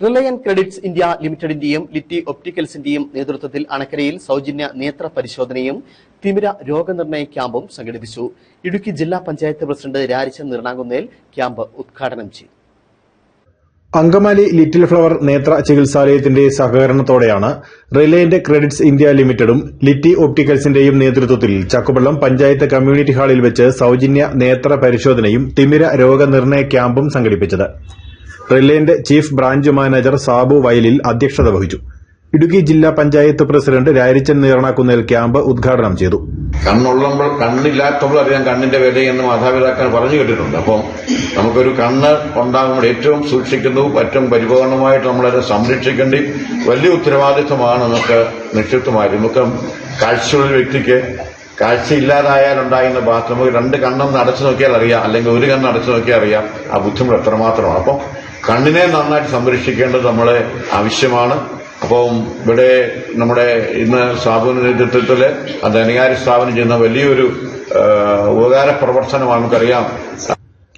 റിലയൻ credits India ലിമിറ്റഡിന്റെയും ലിറ്റി ഒപ്റ്റിക്കൽസിന്റെയും നേതൃത്വത്തിൽ അണക്കരയിൽ സൗജന്യ നേത്ര പരിശോധനയും തിമിര രോഗനിർണയ ക്യാമ്പും സംഘടിപ്പിച്ചു. ഇടുക്കി ജില്ലാ പഞ്ചായത്ത് പ്രസിഡന്റ് രാരിച്ചൻ നിർണാകുന്നേൽ ക്യാമ്പ് ഉദ്ഘാടനം ചെയ്തു. അങ്കമാലി ലിറ്റിൽ ഫ്ലവർ നേത്ര ചികിത്സാലയത്തിന്റെ സഹകരണത്തോടെയാണ് റിലയന്റ് ക്രെഡിറ്റ്സ് ഇന്ത്യ ലിമിറ്റഡും ലിറ്റി ഒപ്റ്റിക്കൽസിന്റെയും നേതൃത്വത്തിൽ ചക്കുപള്ളം പഞ്ചായത്ത് കമ്മ്യൂണിറ്റി ഹാളിൽ വെച്ച് സൌജന്യ നേത്ര പരിശോധനയും തിമിര രോഗനിർണയ ക്യാമ്പും സംഘടിപ്പിച്ചത്. Reliance chief branch manager Sabu Vayalil അധ്യക്ഷത വഹിച്ചു. ഇടുക്കി ജില്ലാ പഞ്ചായത്ത് പ്രസിഡന്റ് രാരിച്ചൻ നീറണാക്കുന്നേൽ ക്യാമ്പ് ഉദ്ഘാടനം ചെയ്തു. കണ്ണുള്ളപ്പോൾ കണ്ണില്ലാത്തപ്പോൾ അറിയാം കണ്ണിന്റെ വിലയെന്ന് മാതാപിതാക്കൾ പറഞ്ഞു കേട്ടിട്ടുണ്ട്. അപ്പം നമുക്കൊരു കണ്ണ് ഉണ്ടാകുമ്പോൾ ഏറ്റവും സൂക്ഷിക്കുന്നു. ഏറ്റവും പരിപൂർണമായിട്ട് നമ്മളതിനെ സംരക്ഷിക്കേണ്ടി വലിയ ഉത്തരവാദിത്വമാണ് നമുക്ക് നിക്ഷിപ്തമായി നമുക്ക് കാഴ്ചയുള്ള വ്യക്തിക്ക് കാഴ്ച ബാധ നമുക്ക് രണ്ട് കണ്ണൊന്ന് അടച്ചു നോക്കിയാൽ അറിയാം. അല്ലെങ്കിൽ ഒരു കണ്ണ് അടച്ചു നോക്കിയാൽ അറിയാം. ആ ബുദ്ധിമുട്ട് എത്രമാത്രമാണ്. അപ്പം കണ്ണിനെ നന്നായിട്ട് സംരക്ഷിക്കേണ്ടത് നമ്മളെ ആവശ്യമാണ്. അപ്പം ഇവിടെ നമ്മുടെ ഇന്ന് സ്ഥാപന നേതൃത്വത്തിൽ ധനകാര്യ സ്ഥാപനം ചെയ്യുന്ന വലിയൊരു ആ, ഉപകാര പ്രവർത്തനമാണ് നമുക്കറിയാം.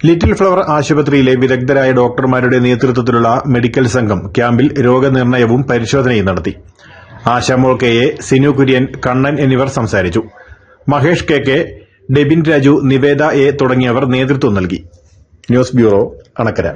ലിറ്റിൽ ഫ്ലവർ ആശുപത്രിയിലെ വിദഗ്ധരായ ഡോക്ടർമാരുടെ നേതൃത്വത്തിലുള്ള മെഡിക്കൽ സംഘം ക്യാമ്പിൽ രോഗനിർണയവും പരിശോധനയും നടത്തി. ആശാമോൾ കെ എ സിനു കുര്യൻ കണ്ണൻ എന്നിവർ സംസാരിച്ചു. Mahesh K K Debin Raju Niveda A തുടങ്ങിയവർ നേതൃത്വം നൽകി. News bureau Anakkara.